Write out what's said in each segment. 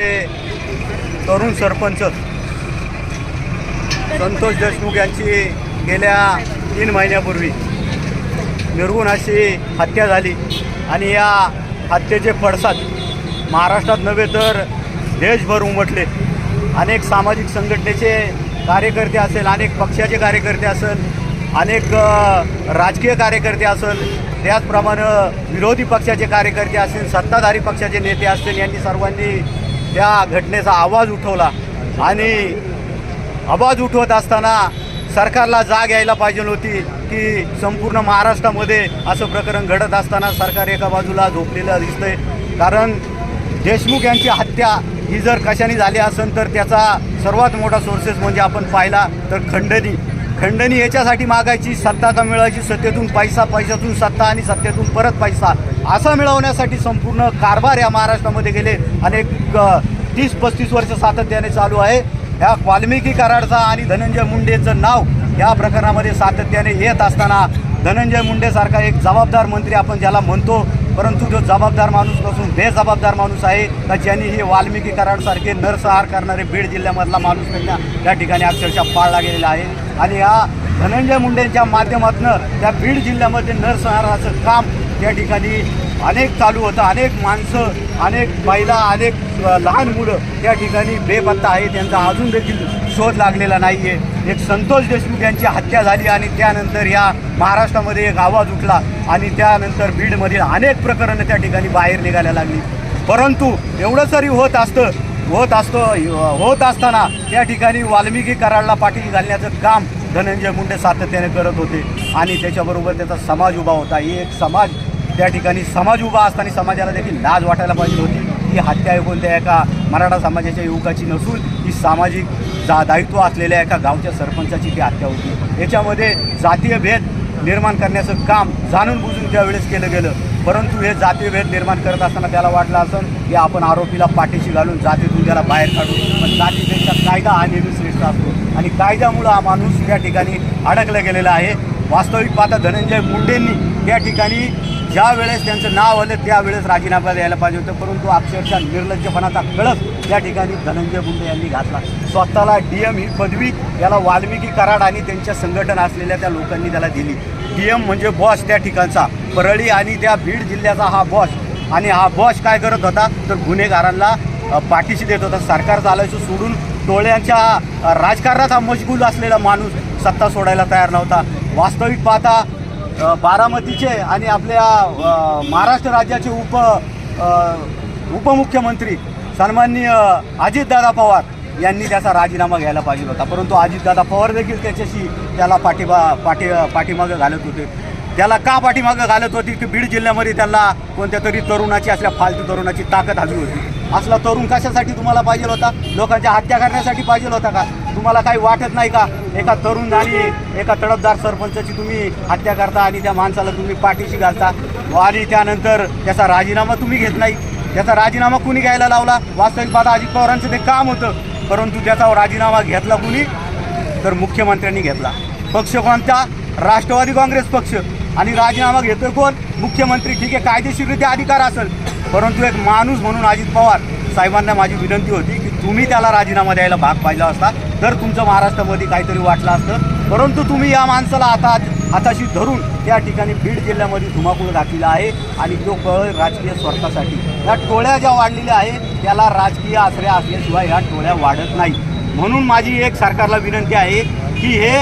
ते तरुण सरपंच संतोष देशमुख यांची गेल्या तीन महिन्यापूर्वी निर्गुण अशी हत्या झाली आणि या हत्येचे पडसाद महाराष्ट्रात नव्हे तर देशभर उमटले. अनेक सामाजिक संघटनेचे कार्यकर्ते असेल अनेक पक्षाचे कार्यकर्ते असेल अनेक राजकीय कार्यकर्ते असेल त्याचप्रमाणे विरोधी पक्षाचे कार्यकर्ते असतील सत्ताधारी पक्षाचे नेते असतील यांनी सर्वांनी त्या घटनेचा आवाज उठवला आणि आवाज उठवत असताना सरकारला जाग यायला पाहिजे होती की संपूर्ण महाराष्ट्रामध्ये असं प्रकरण घडत असताना सरकार एका बाजूला झोपलेलं दिसतंय. कारण देशमुख यांची हत्या ही जर कशाने झाली असेल तर त्याचा सर्वात मोठा सोर्सेस म्हणजे आपण पाहिला तर खंडणी. खंडणी याच्यासाठी मागायची सत्ता का मिळायची सत्तेतून पैसा पैशातून सत्ता आणि सत्तेतून परत पैसा. असा मिळवण्यासाठी संपूर्ण कारभार या महाराष्ट्रामध्ये गेले. अनेक तीस पस्तीस वर्ष सातत्याने चालू आहे. ह्या वाल्मिकी कराडचा आणि धनंजय मुंडेचं नाव या प्रकरणामध्ये सातत्याने येत असताना धनंजय मुंडेसारखा एक जबाबदार मंत्री आपण ज्याला म्हणतो परंतु जो जबाबदार माणूस नसून बेजबाबदार माणूस आहे का ज्यांनी हे वाल्मिकी कराडसारखे नरसंहार करणारे बीड जिल्ह्यामधला माणूस त्यांना त्या ठिकाणी अक्षरशः पाळला गेलेला आहे. आणि या धनंजय मुंडेंच्या माध्यमातून त्या बीड जिल्ह्यामध्ये नरसंहाराचं काम त्या ठिकाणी अनेक चालू होतं. अनेक माणसं अनेक महिला अनेक लहान मुलं त्या ठिकाणी बेपत्ता आहे त्यांचा अजून देखील शोध लागलेला नाही आहे एक संतोष देशमुख यांची हत्या झाली आणि त्यानंतर या महाराष्ट्रामध्ये एक आवाज उठला आणि त्यानंतर बीडमधील अनेक प्रकरणं त्या ठिकाणी बाहेर निघायला लागली. परंतु एवढं तरी होत असतं होत असतो होत असताना त्या ठिकाणी वाल्मिकी कराडला पाठी घालण्याचं काम धनंजय मुंडे सातत्याने करत होते. आणि त्याच्याबरोबर त्याचा समाज उभा होता. ही एक समाज त्या ठिकाणी समाज उभा असताना समाजाला देखील लाज वाटायला पाहिजे होती. ही हत्या कोणत्या एका मराठा समाजाच्या युवकाची नसून ही सामाजिक जा दायित्व असलेल्या एका गावच्या सरपंचाची ती हत्या होती. याच्यामध्ये जातीय भेद निर्माण करण्याचं काम जाणून बुजून त्यावेळेस केलं गेलं. परंतु हे जातीय भेद निर्माण करत असताना त्याला वाटलं असं की आपण आरोपीला पाठीशी घालून जातीतून त्याला बाहेर काढू. पण जातीपेक्षा कायदा हा नेहमी श्रेष्ठ असतो. आणि कायद्यामुळं हा माणूस त्या ठिकाणी अडकला गेलेला आहे. वास्तविक पाहता धनंजय मुंडेंनी त्या ठिकाणी ज्या वेळेस त्यांचं नाव आलं त्यावेळेस राजीनामा द्यायला पाहिजे होतं. परंतु अक्षरशः निर्लज्जपणाचा कळस त्या ठिकाणी धनंजय मुंडे यांनी घातला. स्वतःला डी एम ही पदवी याला वाल्मिकी कराड आणि त्यांच्या संघटन असलेल्या त्या लोकांनी त्याला दिली. डी एम म्हणजे बॉस त्या ठिकाणचा. परळी आणि त्या बीड जिल्ह्याचा हा बॉस आणि हा बॉस काय करत होता? तर गुन्हेगारांना पाठीशी देत होता. सरकार चालायचं सोडून टोळ्यांच्या राजकारणात हा मशगूल असलेला माणूस सत्ता सोडायला तयार नव्हता. वास्तविक पाहता बारामतीचे आणि आपल्या महाराष्ट्र राज्याचे उप उपमुख्यमंत्री सन्माननीय अजितदादा पवार यांनी त्याचा राजीनामा घ्यायला पाहिजे होता. परंतु अजितदादा पवार देखील त्याच्याशी त्याला पाठीबा पाठी पाठीमागं घालत होते. त्याला का पाठीमागं घालत होती? की बीड जिल्ह्यामध्ये त्याला कोणत्या तरी तरुणाची असल्या फालतू तरुणाची ताकद हवी होती. असला तरुण कशासाठी तुम्हाला पाहिजे होता? लोकांच्या हत्या करण्यासाठी पाहिजे होता का? तुम्हाला काही वाटत नाही का? एका तरुण आणि एका तडफदार सरपंचाची तुम्ही हत्या करता आणि त्या माणसाला तुम्ही पाठीशी घालता? आणि त्यानंतर त्याचा राजीनामा तुम्ही घेत नाही. त्याचा राजीनामा कुणी घ्यायला लावला? वास्तविक पाहता अजित पवारांचं ते काम होतं. परंतु त्याचा राजीनामा घेतला कुणी? तर मुख्यमंत्र्यांनी घेतला. पक्ष कोणता? राष्ट्रवादी काँग्रेस पक्ष. आणि राजीनामा घेतोय कोण? मुख्यमंत्री. ठीक आहे कायदेशीररित्या अधिकार असेल. परंतु एक माणूस म्हणून अजित पवार साहेबांना माझी विनंती होती की तुम्ही त्याला राजीनामा द्यायला भाग पाहिला असता तर तुमचं महाराष्ट्रामध्ये काहीतरी वाटलं असतं. परंतु तुम्ही या माणसाला आता हाताशी धरून त्या ठिकाणी बीड जिल्ह्यामध्ये धुमाकूळ घातलेला आहे आणि तो कळ राजकीय स्वार्थासाठी. या टोळ्या ज्या वाढलेल्या आहे त्याला राजकीय आश्रय असल्याशिवाय या टोळ्या वाढत नाही म्हणून माझी एक सरकारला विनंती आहे की हे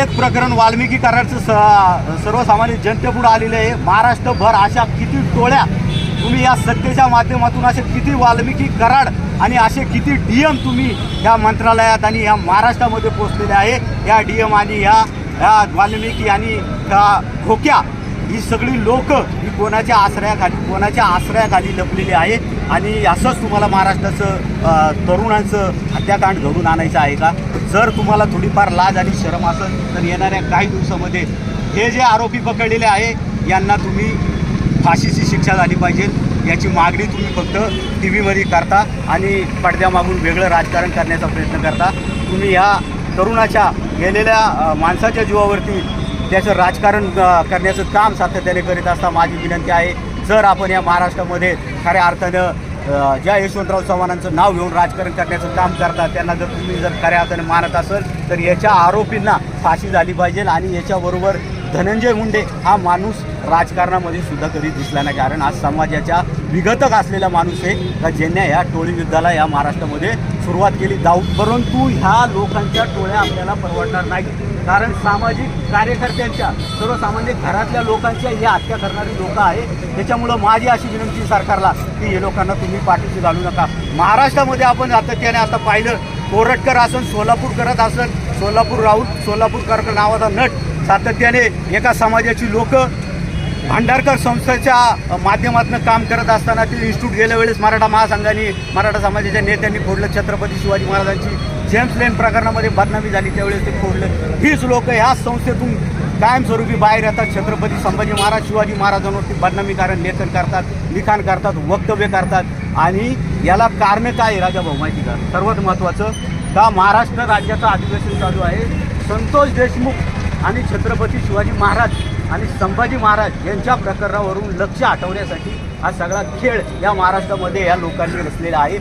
एक प्रकरण वाल्मिकी कराडचं स सर्वसामान्य जनतेपुढं आलेलं आहे. महाराष्ट्रभर अशा किती टोळ्या तुम्ही या सत्तेच्या माध्यमातून असे किती वाल्मिकी कराड आणि असे किती डी एम तुम्ही या मंत्रालयात आणि या महाराष्ट्रामध्ये पोचलेले आहे. या डी एम आणि ह्या ह्या वाल्मिकी आणि त्या खोक्या ही सगळी लोक ही कोणाच्या आश्रयाखाली कोणाच्या आश्रयाखाली लपलेली आहे आणि असंच तुम्हाला महाराष्ट्राचं तरुणांचं हत्याकांड घडून आणायचं आहे का? जर तुम्हाला थोडीफार लाज आणि शरम असेल तर येणाऱ्या काही दिवसामध्ये हे जे आरोपी पकडलेले आहे यांना तुम्ही फाशीची शिक्षा झाली पाहिजे याची मागणी तुम्ही फक्त टी व्हीमध्ये करता आणि पडद्यामागून वेगळं राजकारण करण्याचा प्रयत्न करता. तुम्ही ह्या तरुणाच्या गेलेल्या माणसाच्या जीवावरती त्याचं राजकारण करण्याचं काम सातत्याने करीत असता माझी विनंती आहे. जर आपण या महाराष्ट्रामध्ये खऱ्या अर्थानं ज्या यशवंतराव चव्हाणांचं नाव घेऊन राजकारण करण्याचं काम करता त्यांना जर तुम्ही जर खऱ्या अर्थाने मानत असेल तर याच्या आरोपींना फाशी झाली पाहिजे आणि याच्याबरोबर धनंजय मुंडे हा माणूस राजकारणामध्ये सुद्धा कधी दिसला नाही. कारण आज समाजाच्या विघटक असलेला माणूस आहे. का ज्यांना या टोळी युद्धाला या महाराष्ट्रामध्ये सुरुवात केली जाऊ परंतु ह्या लोकांच्या टोळ्या आपल्याला परवडणार नाही कारण सामाजिक कार्यकर्त्यांच्या सर्वसामान्य घरातल्या लोकांच्या ही हत्या करणारी लोक आहे त्याच्यामुळं माझी अशी विनंती सरकारला की हे लोकांना तुम्ही पाठीशी घालू नका. महाराष्ट्रामध्ये आपण सातत्याने आता पाहिलं. कोरटकर असन सोलापूर करत असन सोलापूर राहुल सोलापूरकर नावाचा नट सातत्याने एका समाजाची लोक भांडारकर संस्थेच्या माध्यमातून काम करत असताना ते इन्स्टिट्यूट गेल्या वेळेस मराठा महासंघाने मराठा समाजाच्या नेत्यांनी फोडलं छत्रपती शिवाजी महाराजांची जेम्स लेन प्रकरणामध्ये बदनामी झाली त्यावेळेस ते फोडलं. हीच लोक ह्या संस्थेतून कायमस्वरूपी बाहेर येतात. छत्रपती संभाजी महाराज शिवाजी महाराजांवरती बदनामी कारण लेखन करतात लिखाण करतात वक्तव्य करतात. आणि याला कारण काय आहे राजाभाऊ माहिती का? सर्वात महत्त्वाचं का महाराष्ट्र राज्याचं अधिवेशन चालू आहे. संतोष देशमुख आणि छत्रपती शिवाजी महाराज आणि संभाजी महाराज यांच्या प्रकरणावरून लक्ष हटवण्यासाठी हा सगळा खेळ या महाराष्ट्रामध्ये या लोकांनी रचलेला आहे.